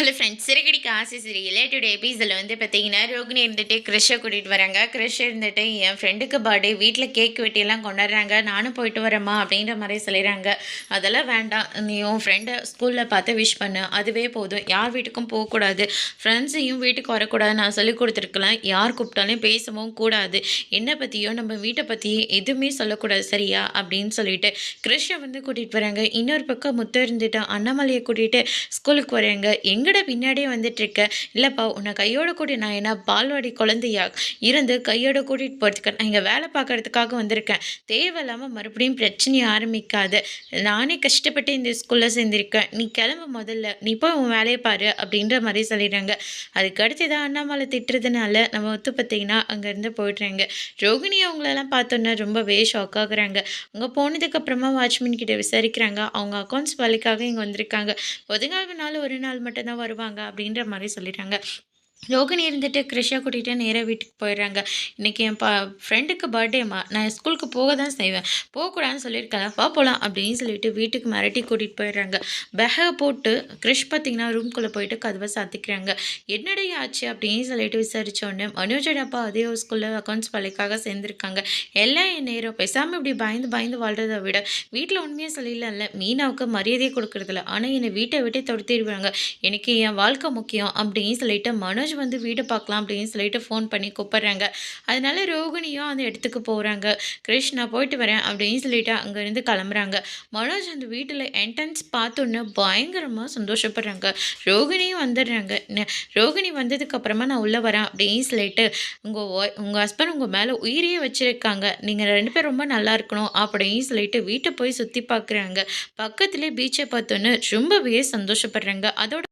Hello friends சிறுகடிக்கு ஆசை சிறியில் today எபிசோடில் வந்து பார்த்தீங்கன்னா ரோகிணி இருந்துட்டு கிறிஷை கூட்டிகிட்டு வராங்க. கிறிஷ் இருந்துட்டு என் ஃப்ரெண்டுக்கு பர்த்டே வீட்டில் கேக் வெட்டியெல்லாம் கொண்டாடுறாங்க. நானும் போயிட்டு வரேம்மா அப்படின்ற மாதிரி சொல்லிடுறாங்க. அதெல்லாம் வேண்டாம். நீ உன் ஃப்ரெண்டை ஸ்கூலில் பார்த்து விஷ் பண்ணு. அதுவே போதும். யார் வீட்டுக்கும் போகக்கூடாது. ஃப்ரெண்ட்ஸையும் வீட்டுக்கு வரக்கூடாது நான் சொல்லி கொடுத்துருக்கலாம். யார் கூப்பிட்டாலும் பேசவும் கூடாது. என்னை பற்றியோ நம்ம வீட்டை பற்றியும் எதுவுமே சொல்லக்கூடாது. சரியா? அப்படின்னு சொல்லிட்டு கிறிஷை வந்து கூட்டிகிட்டு வராங்க. இன்னொரு பக்கம் முத்த இருந்துட்டு அண்ணாமலையை கூட்டிகிட்டு ஸ்கூலுக்கு வராங்க. எங்கட பின்னாடியே வந்துட்டு இருக்க இல்லைப்பா உன்னை கையோட கூட்டி நான் என்ன பால்வாடி குழந்தையா இருந்து கையோட கூட்டிகிட்டு போகிறதுக்கு நான் இங்கே வேலை பார்க்கறதுக்காக வந்திருக்கேன். தேவையில்லாமல் மறுபடியும் பிரச்சனையை ஆரம்பிக்காது. நானே கஷ்டப்பட்டு இந்த ஸ்கூலில் சேர்ந்திருக்கேன். நீ கிளம்பு முதல்ல. நீ போய் உன் வேலையை பாரு அப்படின்ற மாதிரி சொல்லிடுறாங்க. அதுக்கு அடுத்து தான் அண்ணாமலை திட்டுறதுனால நம்ம ஒத்து பார்த்தீங்கன்னா அங்கேருந்து போயிடுறாங்க. ரோகிணி அவங்களெல்லாம் பார்த்தோன்னா ரொம்பவே ஷாக் ஆகுறாங்க. அங்கே போனதுக்கப்புறமா வாட்ச்மேன் கிட்ட விசாரிக்கிறாங்க. அவங்க அக்கௌண்ட்ஸ் வேலைக்காக இங்கே வந்திருக்காங்க. ஒதுங்காத நாள் ஒரு நாள் மட்டும்தான் வருவாங்க அப்படின்ற மாதிரி சொல்லிட்டாங்க. ரோகிணி இருந்துட்டு கிருஷா கூட்டிகிட்டு நேராக வீட்டுக்கு போயிடுறாங்க. இன்றைக்கி என் பா ஃப்ரெண்டுக்கு பர்த்டேம்மா நான் ஸ்கூலுக்கு போக தான் செய்வேன். போகக்கூடாதுன்னு சொல்லியிருக்கேன் வா போகலாம் அப்படின்னு சொல்லிட்டு வீட்டுக்கு மிரட்டி கூட்டிகிட்டு போயிடுறாங்க. பெக போட்டு கிருஷ் பார்த்தீங்கன்னா ரூம்குள்ளே போயிட்டு கதவை சாத்திக்கிறாங்க. என்னடே ஆச்சு அப்படின்னு சொல்லிட்டு விசாரித்தோடனே மனோஜோட அப்பா அதே ஸ்கூலில் அக்கௌண்ட்ஸ் வேலைக்காக சேர்ந்துருக்காங்க. எல்லாம் என் நேரம். பேசாமல் இப்படி பயந்து பயந்து வாழ்கிறத விட வீட்டில் உண்மையாக சொல்லிடல மீனாவுக்கு மரியாதையை கொடுக்குறதில்ல. ஆனால் என்னை வீட்டை விட்டு தொடுத்திடுவாங்க எனக்கு என் வாழ்க்கை முக்கியம் அப்படின்னு சொல்லிட்டு மனோஜ் வந்து வீடு பார்க்கலாம் அப்படின்னு சொல்லிட்டு ஃபோன் பண்ணி கூப்பிட்றாங்க. அதனால ரோகிணியும் அந்த இடத்துக்கு போகிறாங்க கிருஷ்ணா நான் போயிட்டு வரேன் அப்படின்னு சொல்லிட்டு அங்கேருந்து கிளம்புறாங்க. மனோஜ் அந்த வீட்டில் என்ட்ரன்ஸ் பார்த்தோன்னே பயங்கரமாக சந்தோஷப்படுறாங்க. ரோகிணியும் வந்துடுறாங்க. ரோகிணி வந்ததுக்கப்புறமா நான் உள்ளே வரேன் அப்படின்னு சொல்லிட்டு உங்கள் உங்கள் ஹஸ்பண்ட் உங்கள் மேலே உயிரையே வச்சுருக்காங்க. நீங்கள் ரெண்டு பேரும் ரொம்ப நல்லா இருக்கணும் அப்படின்னு சொல்லிட்டு வீட்டை போய் சுற்றி பார்க்குறாங்க. பக்கத்துலேயே பீச்சை பார்த்தோன்னே ரொம்பவே சந்தோஷப்படுறாங்க. அதோட